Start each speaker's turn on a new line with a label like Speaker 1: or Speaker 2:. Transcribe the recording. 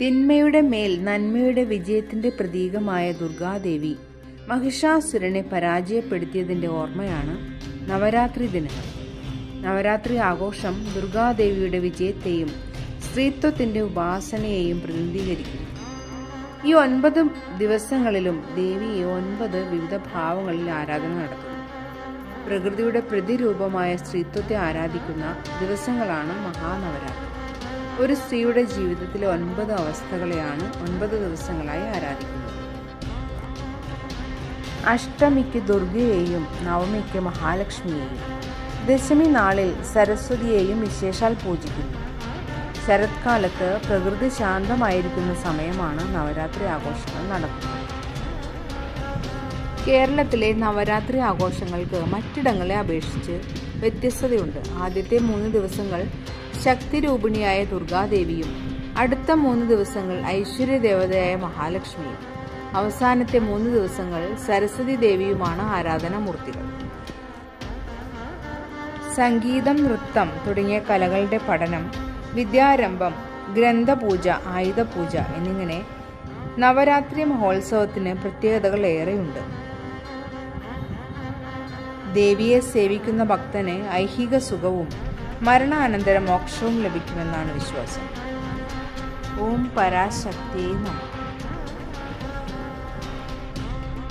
Speaker 1: തിന്മയുടെ മേൽ നന്മയുടെ വിജയത്തിന്റെ പ്രതീകമായ ദുർഗാദേവി മഹിഷാസുരനെ പരാജയപ്പെടുത്തിയതിന്റെ ഓർമ്മയാണ് നവരാത്രി ദിനം നവരാത്രി ആഘോഷം ദുർഗാദേവിയുടെ വിജയത്തെയും സ്ത്രീത്വത്തിന്റെ ഉപാസനയെയും പ്രതിനിധീകരിക്കുന്നു. ഈ ഒൻപത് ദിവസങ്ങളിലും ദേവിയെ ഒൻപത് വിവിധ ഭാവങ്ങളിൽ ആരാധന നടത്തുന്നു. പ്രകൃതിയുടെ പ്രതിരൂപമായ സ്ത്രീത്വത്തെ ആരാധിക്കുന്ന ദിവസങ്ങളാണ് മഹാനവരാത്രി. ഒരു സ്ത്രീയുടെ ജീവിതത്തിലെ ഒൻപത് അവസ്ഥകളെയാണ് ഒൻപത് ദിവസങ്ങളായി ആരാധിക്കുന്നത്. അഷ്ടമിക്ക് ദുർഗയെയും നവമിക്ക് മഹാലക്ഷ്മിയെയും ദശമി നാളിൽ സരസ്വതിയെയും വിശേഷാൽ പൂജിക്കുന്നു. ശരത്കാലത്ത് പ്രകൃതി ശാന്തമായിരിക്കുന്ന സമയമാണ് നവരാത്രി ആഘോഷങ്ങൾ നടക്കുന്നത്. കേരളത്തിലെ നവരാത്രി ആഘോഷങ്ങൾക്ക് മറ്റിടങ്ങളെ അപേക്ഷിച്ച് വ്യത്യസ്തതയുണ്ട്. ആദ്യത്തെ മൂന്ന് ദിവസങ്ങൾ ശക്തിരൂപിണിയായ ദുർഗാദേവിയും അടുത്ത മൂന്ന് ദിവസങ്ങൾ ഐശ്വര്യ ദേവതയായ മഹാലക്ഷ്മിയും അവസാനത്തെ മൂന്ന് ദിവസങ്ങൾ സരസ്വതി ദേവിയുമാണ് ആരാധനാമൂർത്തികൾ. സംഗീതം നൃത്തം തുടങ്ങിയ കലകളുടെ പഠനം വിദ്യാരംഭം ഗ്രന്ഥപൂജ ആയുധപൂജ എന്നിങ്ങനെ നവരാത്രി മഹോത്സവത്തിന് പ്രത്യേകതകൾ ഏറെയുണ്ട്. ദേവിയെ സേവിക്കുന്ന ഭക്തന് ഐഹിക സുഖവും മരണാനന്തര മോക്ഷവും ലഭിക്കുമെന്നാണ് വിശ്വാസം. ഓം പരാശക്തിയെ നമ.